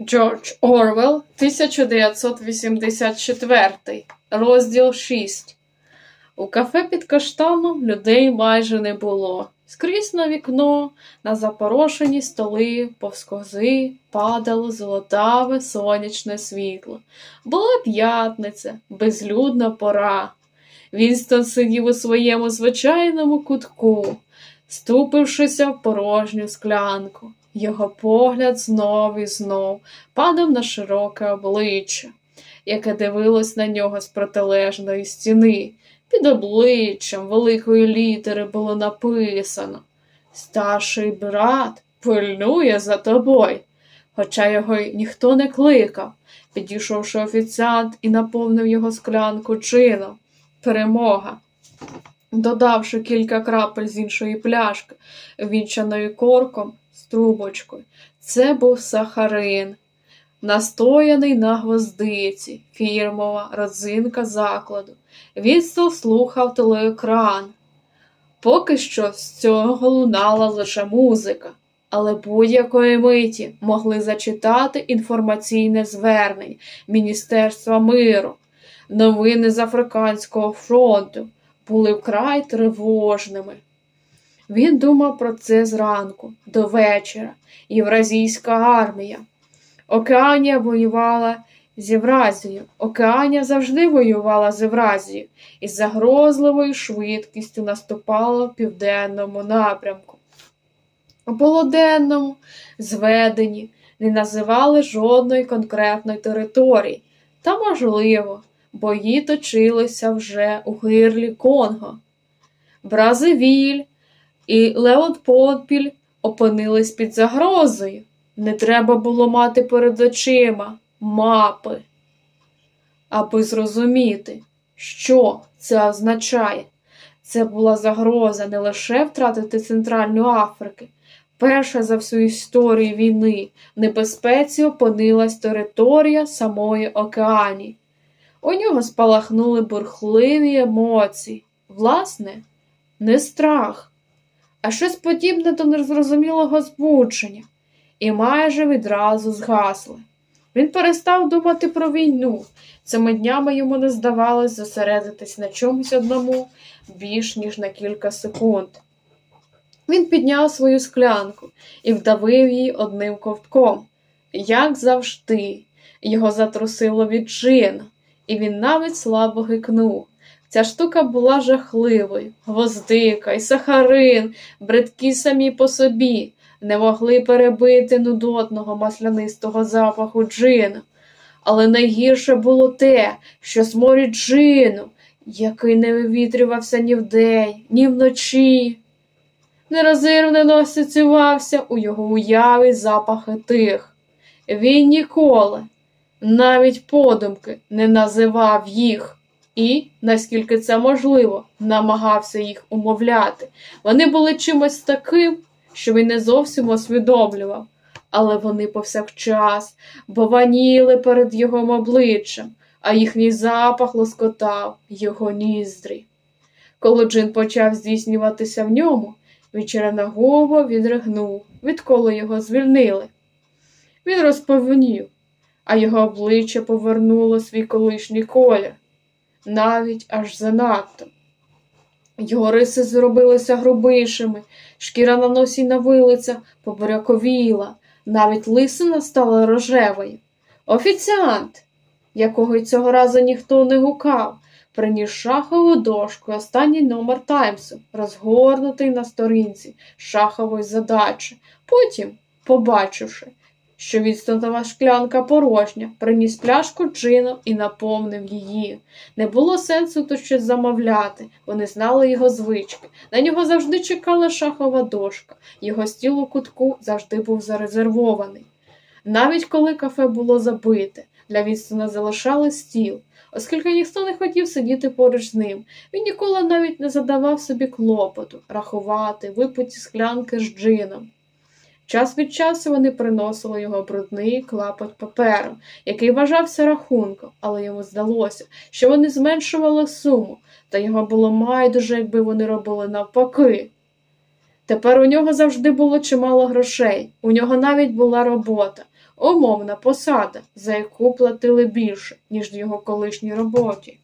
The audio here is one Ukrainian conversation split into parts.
Джордж Орвел, 1984, розділ 6. У кафе під каштаном людей майже не було. Скрізь на вікно, на запорошені столи, повскози падало золотаве сонячне світло. Була п'ятниця, безлюдна пора. Вінстон сидів у своєму звичайному кутку, ступившися в порожню склянку. Його погляд знов і знов падав на широке обличчя, яке дивилось на нього з протилежної стіни. Під обличчям великої літери було написано Старший брат пильнує за тобою. Хоча його ніхто не кликав, підійшовши офіціант і наповнив його склянку чином. Перемога. Додавши кілька крапель з іншої пляшки, вінчаною корком з трубочкою. Це був сахарин, настояний на гвоздиці, фірмова родзинка закладу. Відстал слухав телеекран. Поки що з цього лунала лише музика, але будь-якої миті могли зачитати інформаційне звернення Міністерства миру. Новини з Африканського фронту були вкрай тривожними. Він думав про це зранку, до вечора. Євразійська армія. Океанія воювала з Євразією. Океанія завжди воювала з Євразією і з загрозливою швидкістю наступала в південному напрямку. У полуденному зведенні не називали жодної конкретної території, та, можливо, бої точилися вже у гирлі Конго. Бразивіль і Леотпопіль опинились під загрозою. Не треба було мати перед очима мапи, аби зрозуміти, що це означає. Це була загроза не лише втратити Центральну Африку. Перша за всю історію війни небезпеці опинилась територія самої океанії. У нього спалахнули бурхливі емоції. Власне, не страх, а щось подібне до незрозумілого збудження, і майже відразу згасли. Він перестав думати про війну. Цими днями йому не здавалось зосередитись на чомусь одному більш ніж на кілька секунд. Він підняв свою склянку і вдавив її одним ковтком. Як завжди, його затрусило від джина, і він навіть слабо гикнув. Ця штука була жахливою, гвоздика і сахарин, бридкі самі по собі, не могли перебити нудотного маслянистого запаху джину. Але найгірше було те, що сморід джину, який не вивітрювався ні вдень, ні вночі. Нерозирвно асоціювався у його уяві запахи тих. Він ніколи, навіть подумки, не називав їх і, наскільки це можливо, намагався їх умовляти. Вони були чимось таким, що він не зовсім усвідомлював, але вони повсякчас бованіли перед його обличчям, а їхній запах лоскотав його ніздрі. Коли джин почав здійснюватися в ньому, він черенагово відригнув, відколи його звільнили. Він розповнів, а його обличчя повернуло свій колишній колір, навіть аж занадто. Його риси зробилися грубишими, шкіра на носі й на вилицях побуряковіла, навіть лисина стала рожевою. Офіціант, якого й цього разу ніхто не гукав, приніс шахову дошку останній номер Таймсу, розгорнутий на сторінці шахової задачі. Потім, побачивши, що відстантова шклянка порожня, приніс пляшку джину і наповнив її. Не було сенсу тут щось замовляти, вони знали його звички. На нього завжди чекала шахова дошка, його стіл у кутку завжди був зарезервований. Навіть коли кафе було забите, для Вінстона залишали стіл, оскільки ніхто не хотів сидіти поруч з ним. Він ніколи навіть не задавав собі клопоту, рахувати, випиті склянки з джином. Час від часу вони приносили його брудний клапоть паперу, який вважався рахунком, але йому здалося, що вони зменшували суму, та його було майдуже, якби вони робили навпаки. Тепер у нього завжди було чимало грошей, у нього навіть була робота. умовна посада, за яку платили більше, ніж в його колишній роботі.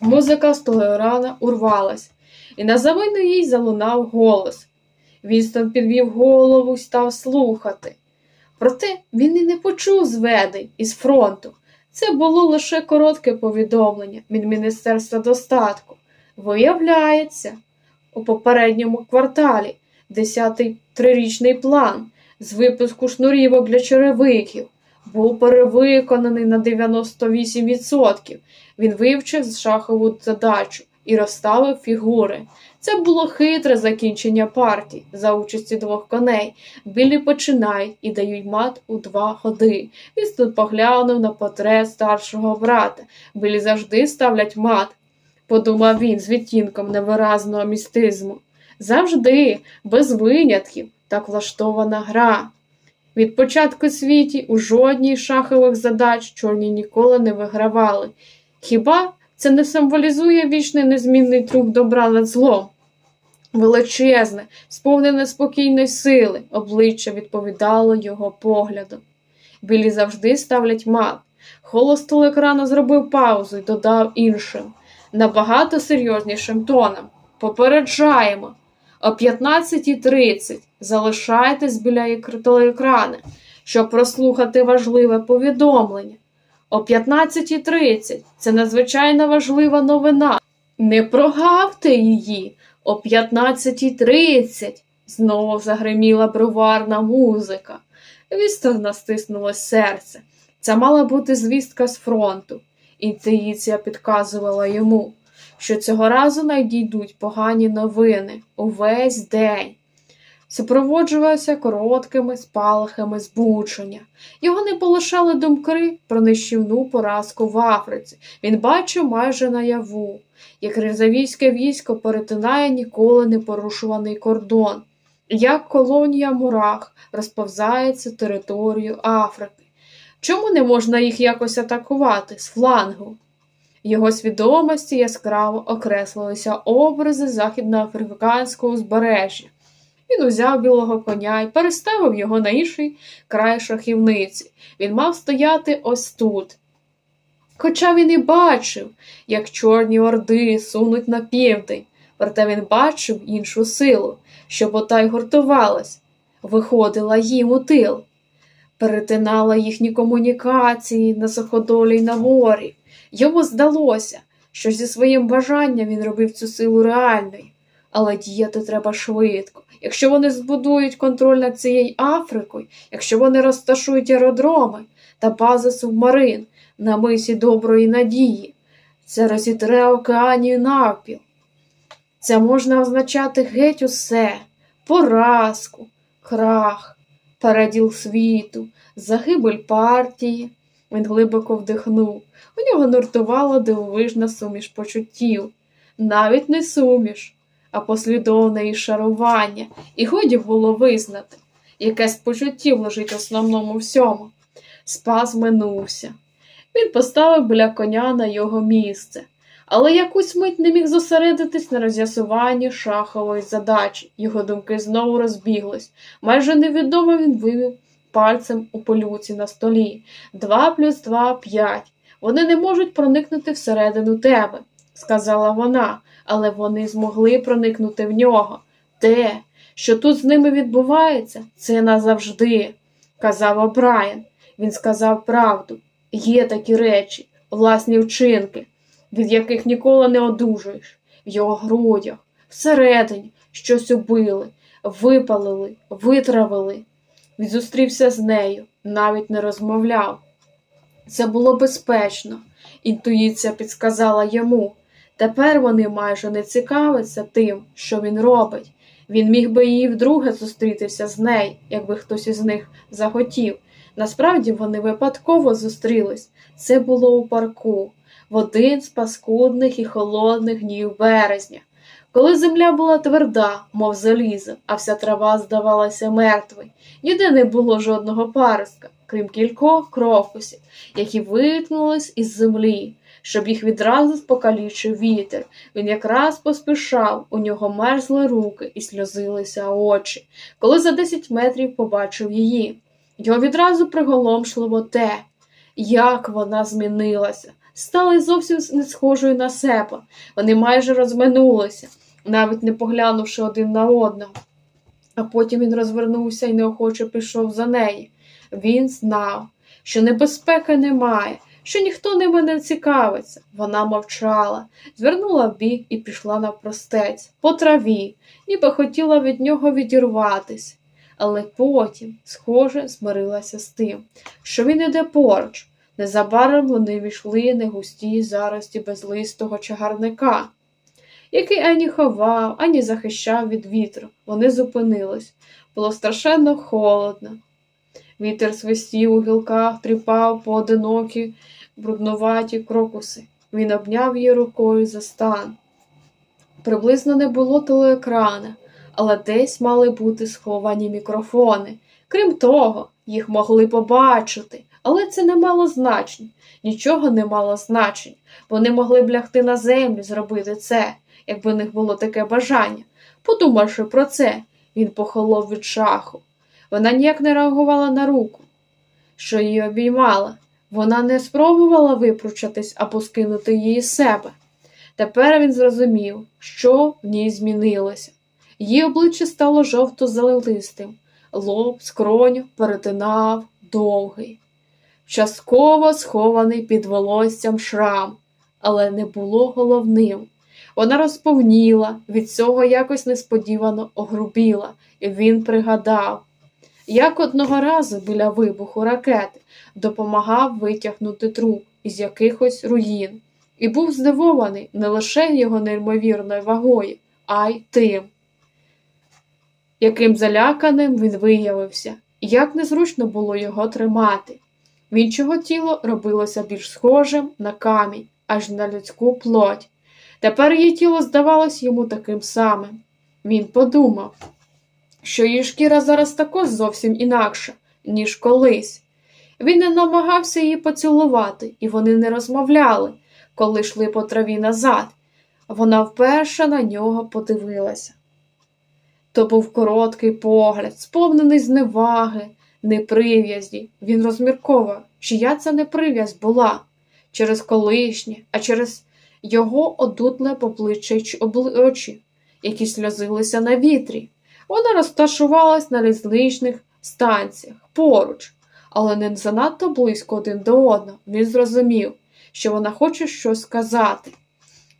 Музика з Толерана урвалась, і на замину їй залунав голос. Вістон підвів голову і став слухати. Проте він і не почув зведень із фронту. Це було лише коротке повідомлення від Міністерства достатку. Виявляється, у попередньому кварталі десятий трирічний план з випуску шнурівок для черевиків був перевиконаний на 98%. Він вивчив шахову задачу і розставив фігури. Це було хитре закінчення партії за участі двох коней. Білі починають і дають мат у два ходи. Він тут поглянув на портрет старшого брата. Білі завжди ставлять мат, подумав він з відтінком невиразного містизму. Завжди, без винятків, так влаштована гра. Від початку світі у жодній шахових задач чорні ніколи не вигравали. Хіба це не символізує вічний незмінний труп добра над злом? Величезне, сповнене спокійної сили, обличчя відповідало його поглядом. Білі завжди ставлять мат. Голос екрану зробив паузу і додав іншим, набагато серйознішим тоном. Попереджаємо. О 15.30 залишайтесь біля екрана, щоб прослухати важливе повідомлення. О 15.30 це надзвичайно важлива новина. Не прогавте її. О 15.30 знову загриміла броварна музика. Вістона стиснуло серце. Це мала бути звістка з фронту. Інтуїція підказувала йому, що цього разу надійдуть погані новини увесь день. Супроводжувався короткими спалахами збучення. Його не полишали думки про нищівну поразку в Африці. Він бачив майже наяву, як резавійське військо перетинає ніколи не порушуваний кордон, як колонія мурах розповзається територію Африки. Чому не можна їх якось атакувати з флангу? Його свідомості яскраво окреслилися образи західноафриканського узбережжя. Він узяв білого коня і переставив його на інший край шахівниці. Він мав стояти ось тут. Хоча він і бачив, як чорні орди сунуть на південь, проте він бачив іншу силу, що ботай гуртувалась, виходила їм у тил, перетинала їхні комунікації на суходолі й на морі. Йому здалося, що зі своїм бажанням він робив цю силу реальною, але діяти треба швидко. Якщо вони збудують контроль над цією Африкою, якщо вони розташують аеродроми та бази субмарин на мисі доброї надії, це розітре океанію навпіл. Це можна означати геть усе, поразку, крах, переділ світу, загибель партії. Він глибоко вдихнув. У нього нуртувала дивовижна суміш почуттів, навіть не суміш, а послідовне і шарування, і годі було визнати, яке з почуттів лежить основному всьому. Спас минувся. Він поставив біля коня на його місце, але якусь мить не міг зосередитись на роз'ясуванні шахової задачі. Його думки знову розбіглись. Майже невідомо він вивів пальцем у полюці на столі. Два плюс два п'ять. Вони не можуть проникнути всередину тебе, сказала вона, але вони змогли проникнути в нього. Те, що тут з ними відбувається, це назавжди, казав О'Брайен. Він сказав правду. Є такі речі, власні вчинки, від яких ніколи не одужуєш, в його грудях, всередині щось убили, випалили, витравили. Він зустрівся з нею, навіть не розмовляв. Це було безпечно, інтуїція підсказала йому. Тепер вони майже не цікавляться тим, що він робить. Він міг би її вдруге зустрітися з нею, якби хтось із них захотів. Насправді вони випадково зустрілись. Це було у парку, в один з паскудних і холодних днів березня, коли земля була тверда, мов залізо, а вся трава здавалася мертвою. Ніде не було жодного паростка, крім кількох крокусів, які витнулись із землі, щоб їх відразу спокалічив вітер. Він якраз поспішав, у нього мерзли руки і сльозилися очі, коли за десять метрів побачив її. Його відразу приголомшливо те, як вона змінилася, стала зовсім не схожою на себе. Вони майже розминулися, навіть не поглянувши один на одного. А потім він розвернувся і неохоче пішов за нею. Він знав, що небезпеки немає, що ніхто ними не цікавиться. Вона мовчала, звернула бік і пішла навпростець, по траві, ніби хотіла від нього відірватись. Але потім, схоже, змирилася з тим, що він іде поруч. Незабаром вони війшли на густі зарості безлистого чагарника, який ані ховав, ані захищав від вітру. Вони зупинились. Було страшенно холодно. Вітер свистів у гілках, тріпав поодинокі бруднуваті крокуси. Він обняв її рукою за стан. Приблизно не було телеекрана, але десь мали бути сховані мікрофони. Крім того, їх могли побачити, але це не мало значень. Нічого не мало значень. Вони могли б лягти на землю, зробити це, якби в них було таке бажання. Подумавши про це, він похолов від шаху. Вона ніяк не реагувала на руку, що її обіймала. Вона не спробувала випручатись або скинути її з себе. Тепер він зрозумів, що в ній змінилося. Її обличчя стало жовто-зеленистим, лоб, скроню перетинав довгий, частково схований під волоссям шрам, але не було головним. Вона розповніла, від цього якось несподівано огрубіла, і він пригадав, як одного разу біля вибуху ракети допомагав витягнути труп із якихось руїн, і був здивований не лише його неймовірною вагою, а й тим, яким заляканим він виявився, і як незручно було його тримати. Він чого тіло робилося більш схожим на камінь, аж на людську плоть. Тепер її тіло здавалось йому таким самим. Він подумав, що її шкіра зараз також зовсім інакша, ніж колись. Він не намагався її поцілувати, і вони не розмовляли, коли йшли по траві назад. Вона вперше на нього подивилася. То був короткий погляд, сповнений зневаги, неприв'язі. Він розмірковував, чия це неприв'язь була через колишнє, а через його одутле попличчя й очі, які сльозилися на вітрі. Вона розташувалась на різничних станціях поруч, але не занадто близько один до одного. Він зрозумів, що вона хоче щось сказати.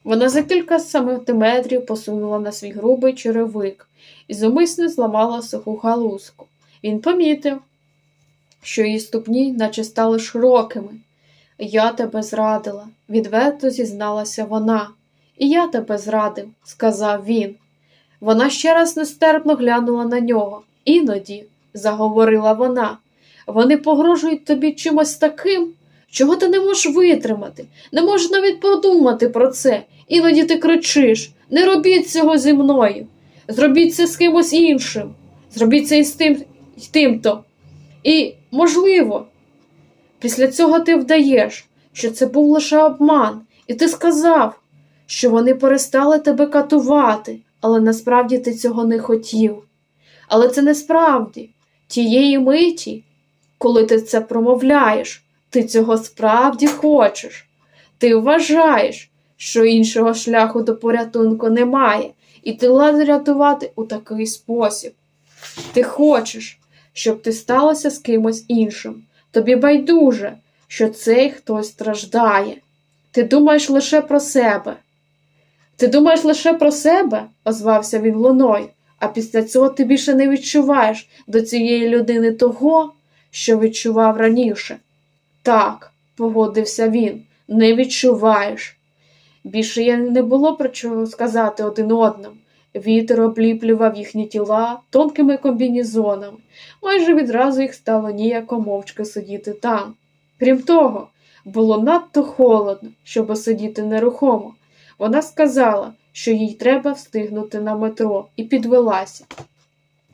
Вона за кілька сантиметрів посунула на свій грубий черевик і зумисне зламала суху галузку. Він помітив, що її ступні наче стали широкими. Я тебе зрадила, відверто зізналася вона. І я тебе зрадив, сказав він. Вона ще раз нестерпно глянула на нього. Іноді, заговорила вона, вони погрожують тобі чимось таким, чого ти не можеш витримати, не можеш навіть подумати про це. Іноді ти кричиш не робіть цього зі мною, зробіть це з кимось іншим, зробіть це із тим тим-то. І, можливо, після цього ти вдаєш, що це був лише обман, і ти сказав, що вони перестали тебе катувати, але насправді ти цього не хотів. Але це не справді тієї миті, коли ти це промовляєш, ти цього справді хочеш. Ти вважаєш, що іншого шляху до порятунку немає, і ти ладен рятувати у такий спосіб. Ти хочеш, щоб ти сталося з кимось іншим. Тобі байдуже, що цей хтось страждає. Ти думаєш лише про себе. Ти думаєш лише про себе, озвався він луною, а після цього ти більше не відчуваєш до цієї людини того, що відчував раніше. Так, погодився він, не відчуваєш. Більше я не було про чого сказати один одному. Вітер обліплював їхні тіла тонкими комбінізонами, майже відразу їх стало ніяко мовчки сидіти там. Крім того, було надто холодно, щоб сидіти нерухомо. Вона сказала, що їй треба встигнути на метро, і підвелася.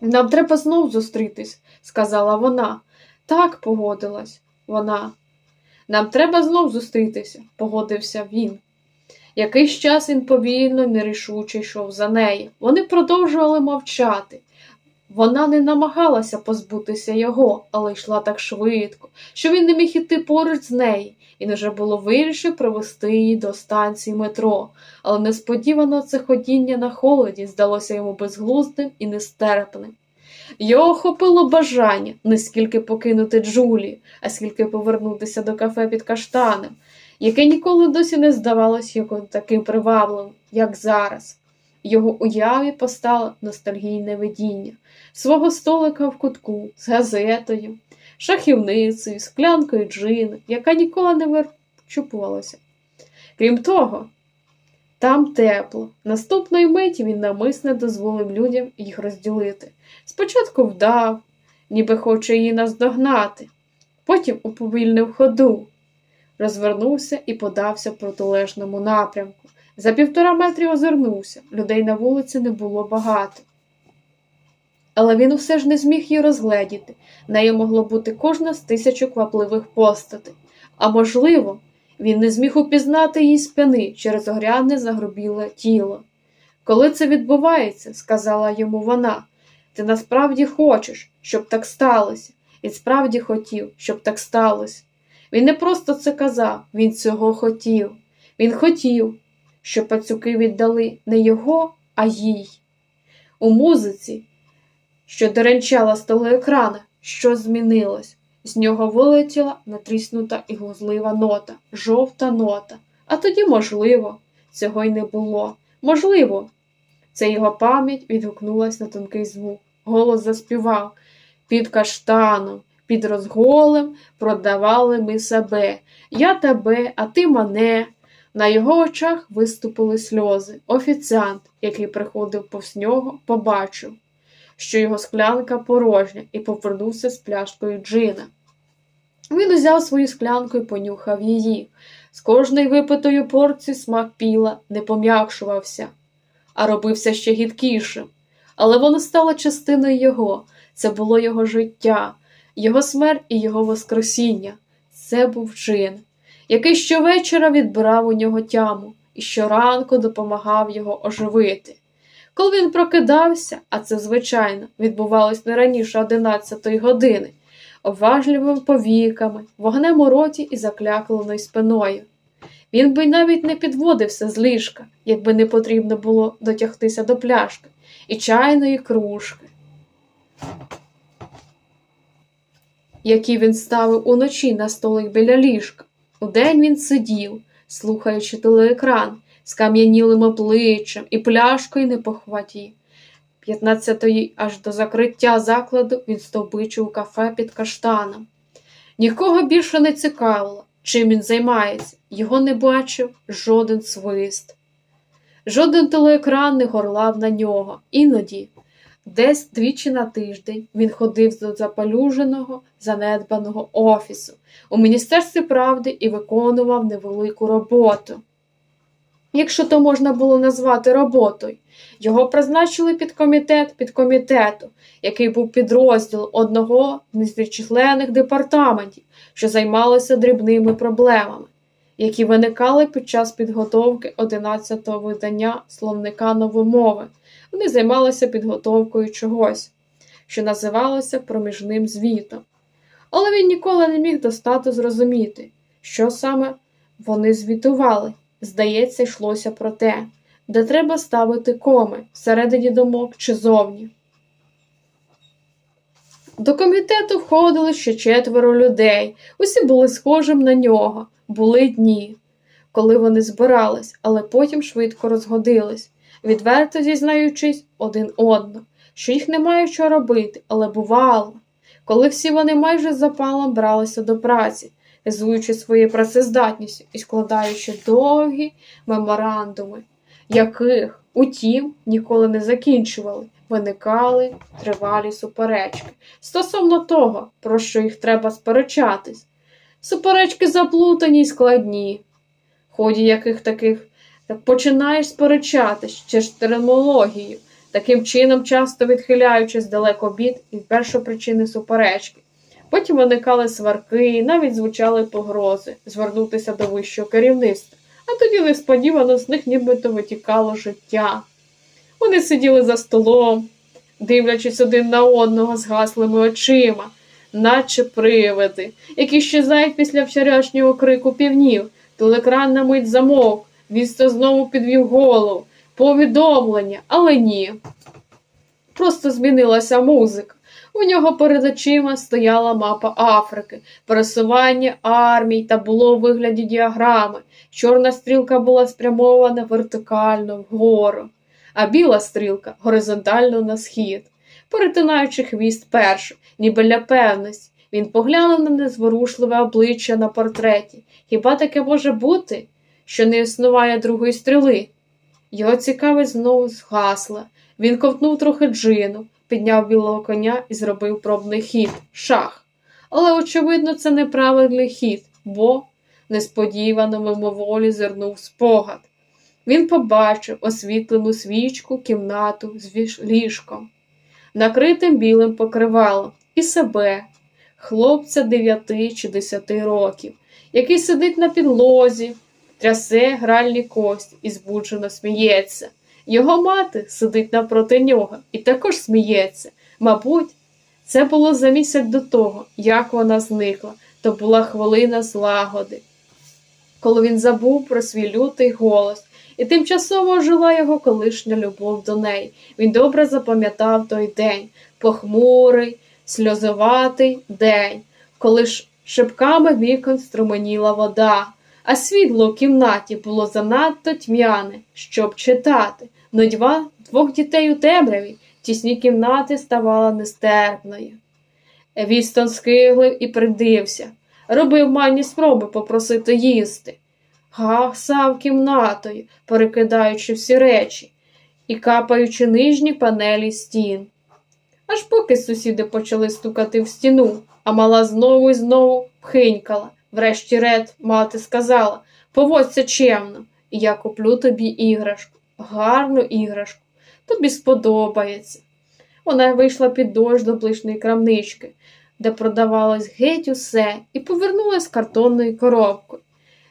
Нам треба знов зустрітись, сказала вона. Так, погодилась вона. Нам треба знов зустрітися, погодився він. Якийсь час він повільно, нерішуче йшов за неї. Вони продовжували мовчати. Вона не намагалася позбутися його, але йшла так швидко, що він не міг іти поруч з нею, і вже було вирішив провести її до станції метро, але несподівано це ходіння на холоді здалося йому безглуздим і нестерпним. Його охопило бажання не скільки покинути Джулі, а скільки повернутися до кафе під каштаном, яке ніколи досі не здавалось його таким привабливим, як зараз. Його уяві постало ностальгійне видіння свого столика в кутку з газетою, шахівницею, склянкою джину, яка ніколи не вичупувалася. Крім того, там тепло. Наступної миті він намисне дозволив людям їх розділити. Спочатку вдав, ніби хоче її наздогнати, потім уповільнив ходу, розвернувся і подався в протилежному напрямку. За півтора метрі озирнувся, людей на вулиці не було багато. Але він усе ж не зміг її розгледіти. Нею могло бути кожна з тисячу квапливих постатей. А можливо, він не зміг упізнати її спини через огрядне загрубіле тіло. Коли це відбувається, сказала йому вона, ти насправді хочеш, щоб так сталося, і справді хотів, щоб так сталося. Він не просто це казав, він цього хотів. Він хотів, щоб пацюки віддали не його, а їй. У музиці, що деренчала столоекрана, що змінилось. З нього вилетіла натріснута і глузлива нота, жовта нота. А тоді, можливо, цього й не було. Можливо, це його пам'ять відгукнулась на тонкий звук. Голос заспівав під каштаном, під розголем продавали ми себе. Я тебе, а ти мене. На його очах виступили сльози. Офіціант, який приходив повз нього, побачив, що його склянка порожня, і повернувся з пляшкою джина. Він узяв свою склянку і понюхав її. З кожної випитої порції смак піла не пом'якшувався, а робився ще гідкішим. Але воно стало частиною його, це було його життя, його смерть і його воскресіння. Це був джин, який щовечора відбирав у нього тяму і щоранку допомагав його оживити. Коли він прокидався, а це, звичайно, відбувалось не раніше одинадцятої години, обважливими повіками, вогнем у роті і заклякленою спиною. Він би навіть не підводився з ліжка, якби не потрібно було дотягтися до пляшки і чайної кружки, які він ставив уночі на столик біля ліжка. Удень він сидів, слухаючи телеекран з кам'янілим обличчям і пляшкою не похваті. П'ятнадцятої аж до закриття закладу він стовбичив у кафе під каштаном. Нікого більше не цікавило, чим він займається, його не бачив жоден свист. Жоден телеекран не горлав на нього. Іноді, десь двічі на тиждень, він ходив до запалюженого, занедбаного офісу у Міністерстві правди і виконував невелику роботу. Якщо то можна було назвати роботою, його призначили під комітет підкомітету, який був підрозділ одного з незчисленних департаментів, що займалися дрібними проблемами, які виникали під час підготовки 11-го видання словника новомови. Вони займалися підготовкою чогось, що називалося проміжним звітом. Але він ніколи не міг достатньо зрозуміти, що саме вони звітували. Здається, йшлося про те, де треба ставити коми всередині домок чи зовні. До комітету входили ще четверо людей, усі були схожим на нього, були дні, коли вони збирались, але потім швидко розгодились, відверто зізнаючись один одному, що їх немає що робити, але бувало, коли всі вони майже запалом бралися до праці, ризуючи своєю працездатністю і складаючи довгі меморандуми, яких, утім, ніколи не закінчували, виникали тривалі суперечки стосовно того, про що їх треба сперечатись. Суперечки заплутані й складні, в ході яких таких так починаєш сперечатись через термінологію, таким чином часто відхиляючись далеко від першопричини суперечки. Потім виникали сварки, навіть звучали погрози звернутися до вищого керівництва, а тоді несподівано з них нібито витікало життя. Вони сиділи за столом, дивлячись один на одного з гаслими очима, наче привиди, які щезають після вчорашнього крику півнів. Телекран на мить замовк, Вісто знову підвів голову. Повідомлення, але ні. Просто змінилася музика. У нього перед очима стояла мапа Африки, пересування армій та було у вигляді діаграми. Чорна стрілка була спрямована вертикально вгору, а біла стрілка горизонтально на схід. Перетинаючи хвіст першу, ніби для певності, він поглянув на незворушливе обличчя на портреті. Хіба таке може бути, що не існуває другої стріли? Його цікавість знову згасла. Він ковтнув трохи джину, підняв білого коня і зробив пробний хід шах. Але, очевидно, це неправильний хід, бо несподівано мимоволі зирнув спогад. Він побачив освітлену свічку, кімнату з ліжком, накритим білим покривалом, і себе, хлопця дев'яти чи десяти років, який сидить на підлозі, трясе гральні кості і збуджено сміється. Його мати сидить напроти нього і також сміється. Мабуть, це було за місяць до того, як вона зникла, то була хвилина злагоди, коли він забув про свій лютий голос, і тимчасово ожила його колишня любов до неї. Він добре запам'ятав той день, похмурий, сльозоватий день, коли ж шипками вікон струменіла вода, а світло в кімнаті було занадто тьмяне, щоб читати. Нудьба двох дітей у темряві, тісні кімнати ставала нестерпною. Вістон скиглив і придився, робив манні спроби попросити їсти. Гасав кімнатою, перекидаючи всі речі і капаючи нижні панелі стін. Аж поки сусіди почали стукати в стіну, а мала знову і знову пхинькала. Врешті-ред мати сказала поводься чемно, і я куплю тобі іграшку, гарну іграшку, тобі сподобається. Вона вийшла під дощ до ближньої крамнички, де продавалось геть усе, і повернулась картонною коробкою,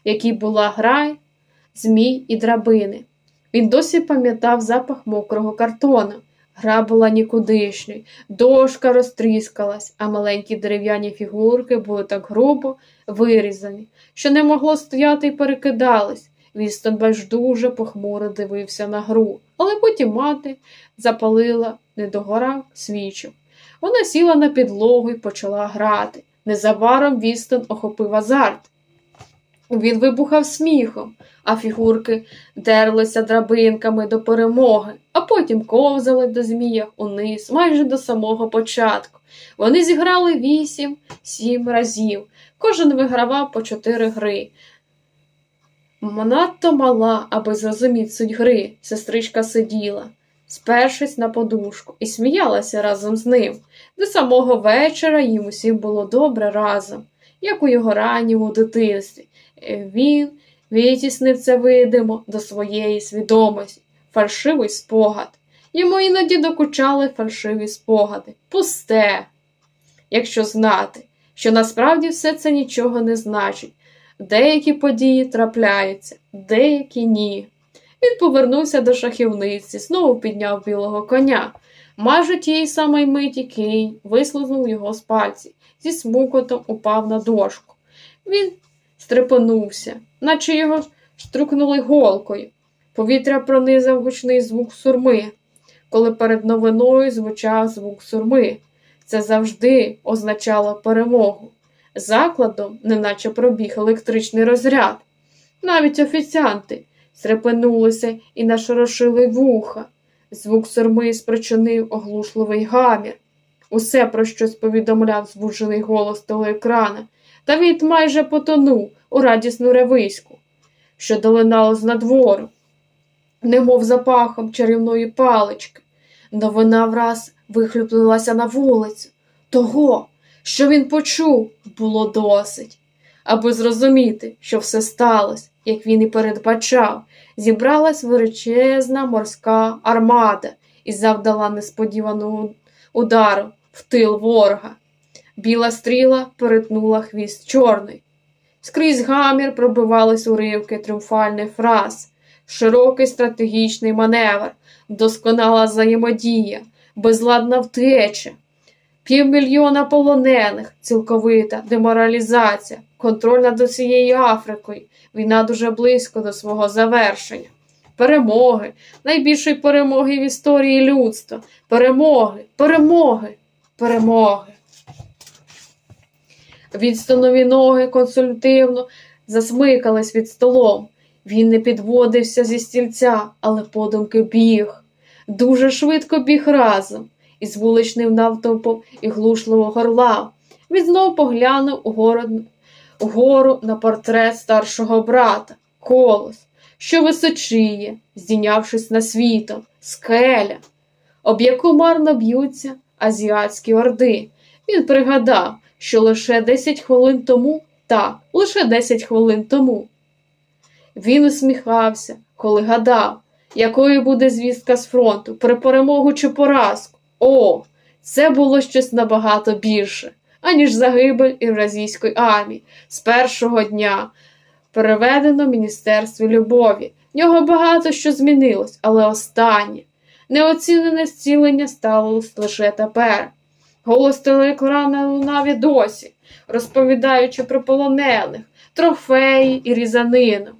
в якій була грай, змій і драбини. Він досі пам'ятав запах мокрого картону. Гра була нікудишньою, дошка розтріскалась, а маленькі дерев'яні фігурки були так грубо вирізані, що не могло стояти і перекидались. Вістон байдуже похмуро дивився на гру, але потім мати запалила недогорав свічок. Вона сіла на підлогу і почала грати. Незабаром Вістон охопив азарт. Він вибухав сміхом, а фігурки дерлися драбинками до перемоги, а потім ковзали до змія униз, майже до самого початку. Вони зіграли вісім, сім разів. Кожен вигравав по чотири гри. Надто мала, аби зрозуміти суть гри, сестричка сиділа, спершись на подушку, і сміялася разом з ним. До самого вечора їм усім було добре разом, як у його ранньому дитинстві. Він витіснив це видимо до своєї свідомості, фальшивий спогад. Йому іноді докучали фальшиві спогади. Пусте, якщо знати, що насправді все це нічого не значить. Деякі події трапляються, деякі ні. Він повернувся до шахівниці, знову підняв білого коня. Майже тієї самої миті кінь вислизнув його з пальці, зі смукотом упав на дошку. Він стрепенувся, наче його струкнули голкою. Повітря пронизав гучний звук сурми. Коли перед новиною звучав звук сурми, це завжди означало перемогу. Закладом, неначе пробіг електричний розряд. Навіть офіціанти стрепенулися і нашорошили вуха. Звук сурми спричинив оглушливий гамір. Усе, про щось повідомляв збуджений голос телеекрана, та він майже потонув у радісну ревиську, що долинало з надвору, немов запахом чарівної палички. Новина враз вихлюпнулася на вулицю. Того, що він почув, було досить. Аби зрозуміти, що все сталося, як він і передбачав, зібралась величезна морська армада і завдала несподіваного удару в тил ворога. Біла стріла перетнула хвіст чорний. Скрізь гамір пробивались уривки тріумфальних фраз, широкий стратегічний маневр, досконала взаємодія, безладна втеча, півмільйона полонених, цілковита деморалізація, контроль над усією Африкою, війна дуже близько до свого завершення. Перемоги, найбільшої перемоги в історії людства. Перемоги, перемоги, перемоги. Відстанові ноги консультивно засмикались від столом. Він не підводився зі стільця, але подумки біг. Дуже швидко біг разом із вуличним навтовпом і глушливо горлав. Він знов поглянув угору, угору на портрет старшого брата, колос, що височіє, здійнявшись на світом, скеля, об яку марно б'ються азіатські орди. Він пригадав, що лише 10 хвилин тому, так, лише 10 хвилин тому. Він усміхався, коли гадав, якою буде звістка з фронту, при перемогу чи поразку. О, це було щось набагато більше, аніж загибель Євразійської армії з першого дня. Переведено Міністерстві любові. В нього багато що змінилось, але останнє. Неоцінене зцілення сталося лише тепер. Голос телекрана лунав і досі, розповідаючи про полонених, трофеї і різанину.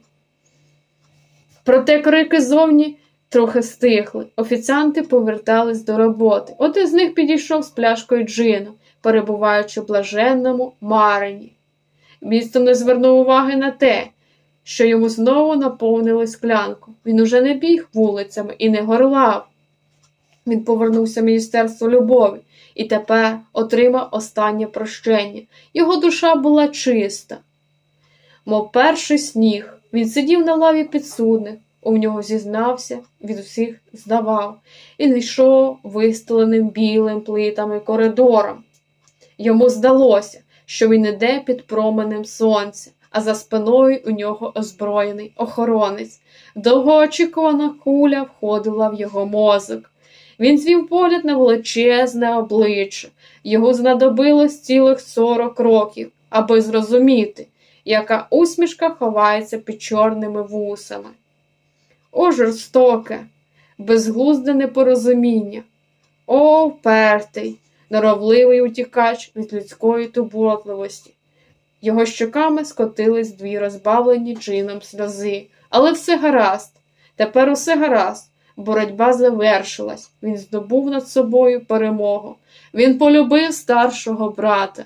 Проте крики зовні трохи стихли. Офіціанти повертались до роботи. Один з них підійшов з пляшкою джину, перебуваючи в блаженному марині. Місто не звернув уваги на те, що йому знову наповнили склянку. Він уже не біг вулицями і не горлав. Він повернувся в Міністерство любові і тепер отримав останнє прощення. Його душа була чиста. Мов перший сніг, він сидів на лаві підсудних, у нього зізнався, від усіх здавав, і не йшов вистеленим білим плитами коридором. Йому здалося, що він іде під променем сонця, а за спиною у нього озброєний охоронець. Довгоочікувана куля входила в його мозок. Він звів погляд на величезне обличчя. Його знадобилось цілих сорок років, аби зрозуміти, яка усмішка ховається під чорними вусами. О, жорстоке, безглузде непорозуміння. О, впертий, норовливий утікач від людської турботливості. Його щоками скотились дві розбавлені чином сльози. Але все гаразд, тепер усе гаразд. Боротьба завершилась, він здобув над собою перемогу. Він полюбив старшого брата.